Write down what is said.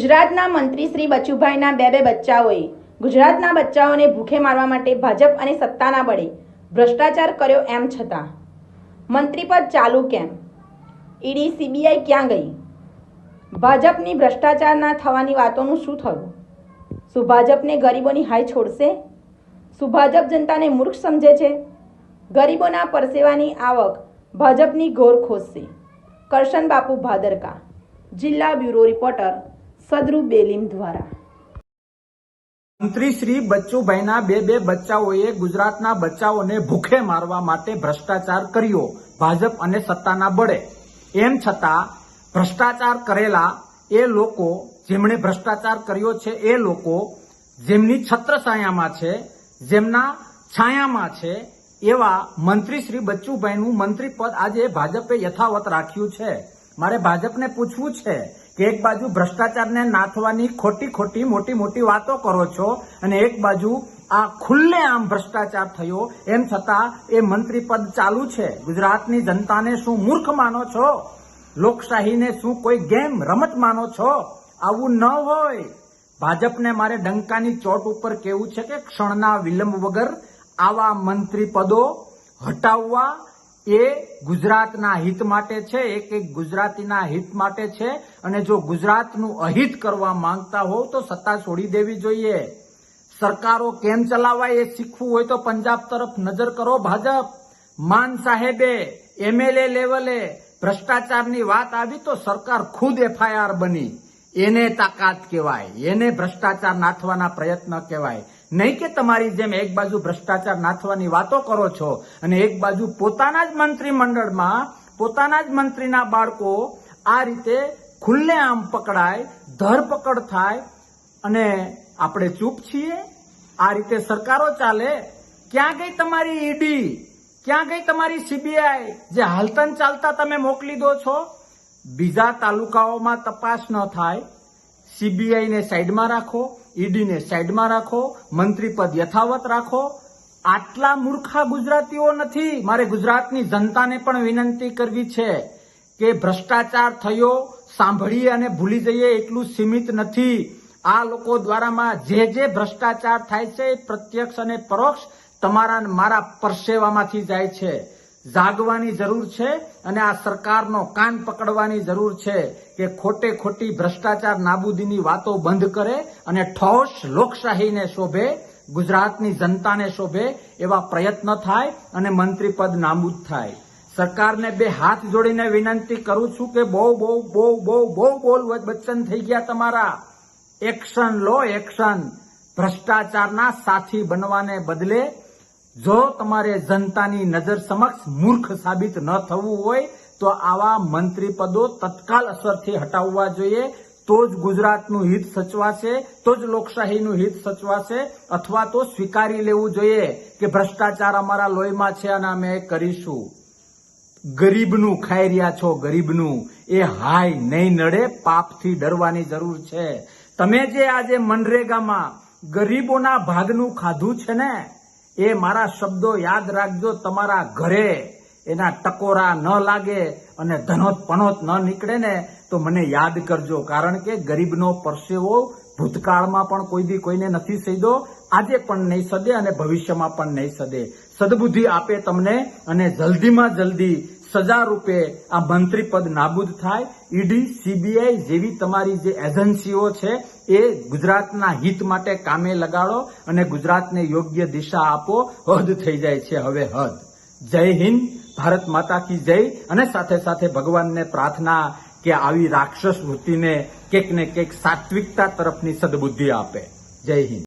ગુજરાતના મંત્રી શ્રી બચુભાઈના બે બે બચ્ચાઓએ ગુજરાતના બચ્ચાઓને ભૂખે મારવા માટે ભાજપ અને સત્તાના બળે ભ્રષ્ટાચાર કર્યો એમ છતાં. મંત્રીપદ ચાલુ કેમ? ઈડી, સીબીઆઈ ક્યાં ગઈ? ભાજપની ભ્રષ્ટાચાર ના થવાની વાતોનું શું થયું? શું ભાજપને ગરીબોની હાય છોડશે? શું ભાજપ જનતાને મૂર્ખ સમજે છે? ગરીબોના પરસેવાની આવક ભાજપની ઘોર ખોજશે. કરશન બાપુ ભાદરકા, જિલ્લા બ્યુરો રિપોર્ટર. સદરુ બેલીમ દ્વારા. મંત્રી શ્રી બચ્ચુભાઈના બે બે બચ્ચાઓએ ગુજરાતના બચ્ચાઓને ભૂખે મારવા માટે ભ્રષ્ટાચાર કર્યો, ભાજપ અને સત્તાના બળે. એમ છતાં, ભ્રષ્ટાચાર કરેલા એ લોકો, જેમણે ભ્રષ્ટાચાર કર્યો છે એ લોકો, જેમની છત્રછાયામાં છે, જેમના છાયામાં છે, એવા મંત્રી શ્રી બચ્ચુભાઈનું મંત્રી પદ આજે ભાજપે યથાવત રાખ્યું છે. મારે ભાજપને પૂછવું છે એક બાજુ ભ્રષ્ટાચારને નાથવાની ખોટી ખોટી મોટી મોટી વાતો કરો છો અને એક બાજુ આ ખુલ્લે આમ ભ્રષ્ટાચાર થયો, એમ છતાં એ મંત્રી પદ ચાલુ છે. ગુજરાતની જનતાને શું મૂર્ખ માનો છો? લોકશાહીને શું કોઈ ગેમ રમત માનો છો? આવું ન હોય. ભાજપને મારે ડંકાની ચોટ ઉપર કેવું છે કે ક્ષણના વિલંબ વગર આવા મંત્રી પદો હટાવવા એ ગુજરાતના હિત માટે છે, એક એક ગુજરાતીના હિત માટે છે. અને જો ગુજરાતનું અહિત કરવા માંગતા હોવ તો સત્તા છોડી દેવી જોઈએ. સરકારો કેમ ચલાવાય એ શીખવું હોય તો પંજાબ તરફ નજર કરો ભાજપ. માન સાહેબે એમએલએ લેવલે ભ્રષ્ટાચારની વાત આવી તો સરકાર ખુદ એફઆઈઆર બની. એને તાકાત કહેવાય, એને ભ્રષ્ટાચાર નાથવાના પ્રયત્ન કહેવાય. નહીં કે તમારી જેમ એક બાજુ ભ્રષ્ટાચાર નાથવાની વાતો કરો છો અને એક બાજુ પોતાના જ મંત્રીમંડળમાં પોતાના જ મંત્રીના બાળકો આ રીતે ખુલ્લે આમ પકડાય, ધરપકડ થાય અને આપણે ચૂપ છીએ, આ રીતે સરકારો ચાલે, ક્યાં ગઈ તમારી ઈડી, ક્યાં ગઈ તમારી સીબીઆઈ જે હાલતન ચાલતા તમે મોકલી દો છો? બીજા તાલુકાઓમાં તપાસ ન થાય, સીબીઆઈને સાઈડમાં રાખો ઈડીને સાઈડમાં રાખો મંત્રી પદ યથાવત રાખો. આટલા મૂર્ખા ગુજરાતીઓ નથી. મારે ગુજરાતની જનતાને પણ વિનંતી કરવી છે કે ભ્રષ્ટાચાર થયો, સાંભળીએ અને ભૂલી જઈએ એટલું સીમિત નથી. આ લોકો દ્વારામાં જે જે ભ્રષ્ટાચાર થાય છે પ્રત્યક્ષ અને પરોક્ષ તમારા મારા પરસેવામાંથી જાય છે. જાગવાની જરૂર છે અને આ સરકારનો કાન પકડવાની જરૂર છે કે ખોટે ખોટી ભ્રષ્ટાચાર નાબૂદીની વાતો બંધ કરે અને ઠોસ લોકશાહીને શોભે, ગુજરાતની જનતાને શોભે એવા પ્રયત્ન થાય અને મંત્રી પદ નાબૂદ થાય. સરકારને બે હાથ જોડીને વિનંતી કરું છું કે બહુ બહુ બહુ બહુ બહુ બોલ બચ્ચન થઈ ગયા તમારા. એક્શન લો, એક્શન. ભ્રષ્ટાચારના સાથી બનવાને બદલે જો તમારે જનતાની નજર સમક્ષ મૂર્ખ સાબિત ન થવું હોય, તો આવા મંત્રી પદો તત્કાલ અસરથી હટાવવા જોઈએ. તો જ ગુજરાતનું હિત સચવાશે, તો જ લોકશાહીનું હિત સચવાશે, અથવા તો સ્વીકારી લેવું જોઈએ કે ભ્રષ્ટાચાર અમારા લોહીમાં છે અને અમે કરીશું. ગરીબનું ખાઈ રહ્યા છો ગરીબનું. એ હાય નહીં નડે, પાપથી ડરવાની જરૂર છે. તમે જે આજે મનરેગામાં ગરીબોના ભાગનું ખાધું છે ને એ મારા શબ્દો યાદ રાખજો, તમારા ઘરે એના ટકોરા ન લાગે અને ધનોત પણોત ન નીકળે ને, તો મને યાદ કરજો. કારણ કે ગરીબનો પરસેવો ભૂતકાળમાં પણ કોઈ દી કોઈને નથી સહીદો, આજે પણ નહીં સદે અને ભવિષ્યમાં પણ નહીં સદે. સદબુદ્ધિ આપે તમને અને જલ્દીમાં જલ્દી સજા રૂપે આ મંત્રી પદ નાબૂદ થાય. ઈડી, સીબીઆઈ જેવી તમારી જે એજન્સીઓ છે એ ગુજરાતના હિત માટે કામે લગાડો અને ગુજરાતને યોગ્ય દિશા આપો. હદ થઈ જાય છે હવે હદ. જય હિન્દ, ભારત માતા કી જય. અને સાથે સાથે ભગવાનને પ્રાર્થના કે આવી રાક્ષસ વૃત્તિને કેક ને કેક સાત્વિકતા તરફની સદબુદ્ધિ આપે. જય હિન્દ.